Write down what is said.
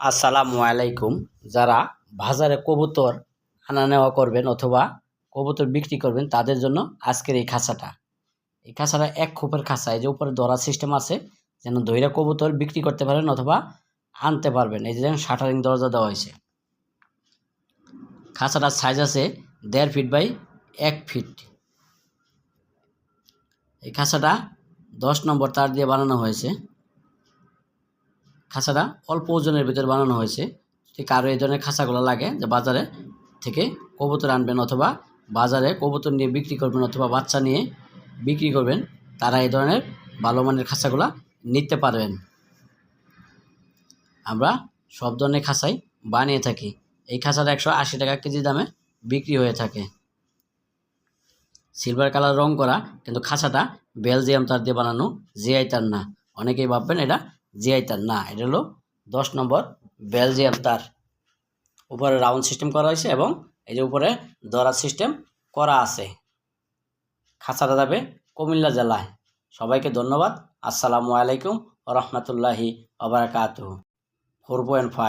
আসসালামু আলাইকুম। যারা বাজারে কবুতর আনা নেওয়া করবেন অথবা কবুতর বিক্রি করবেন, তাদের জন্য আজকের এই খাঁচাটা। এই খাঁচাটা এক খোপের খাঁচা, এই যে উপরে ধরার সিস্টেম আছে, যেন দইরা কবুতর বিক্রি করতে পারেন অথবা আনতে পারবেন। এই যে যেন শাটারিং দরজা দেওয়া হয়েছে। খাঁচাটার সাইজ আছে দেড় ফিট বাই এক ফিট এই খাঁচাটা দশ নম্বর তার দিয়ে বানানো হয়েছে। খাঁচাটা অল্প ওজনের ভিতরে বানানো হয়েছে। যদি কারও এই ধরনের খাঁচাগুলো লাগে যে বাজারে থেকে কবুতর আনবেন অথবা বাজারে কবুতর নিয়ে বিক্রি করবেন অথবা বাচ্চা নিয়ে বিক্রি করবেন, তারা এই ধরনের ভালো মানের খাঁচাগুলো নিতে পারবেন। আমরা সব ধরনের খাঁচাই বানিয়ে থাকি। এই খাঁচাটা একশো আশি টাকা কেজি দামে বিক্রি হয়ে থাকে। সিলভার কালার রং করা, কিন্তু খাঁচাটা বেলজিয়াম তার দিয়ে বানানো, জিআই তার না। অনেকেই ভাববেন এটা জিআই তার, না, এটা হলো দশ নম্বর বেলজিয়াম তার। উপরে রাউন্ড সিস্টেম করা হয়েছে এবং এই যে উপরে দরাজ সিস্টেম করা আছে। খাঁচাটা যাবে কুমিল্লা জেলায়। সবাইকে ধন্যবাদ। আসসালামু আলাইকুম রহমতুল্লাহি অবরাকাত ফোর পয়েন্ট ফাইভ।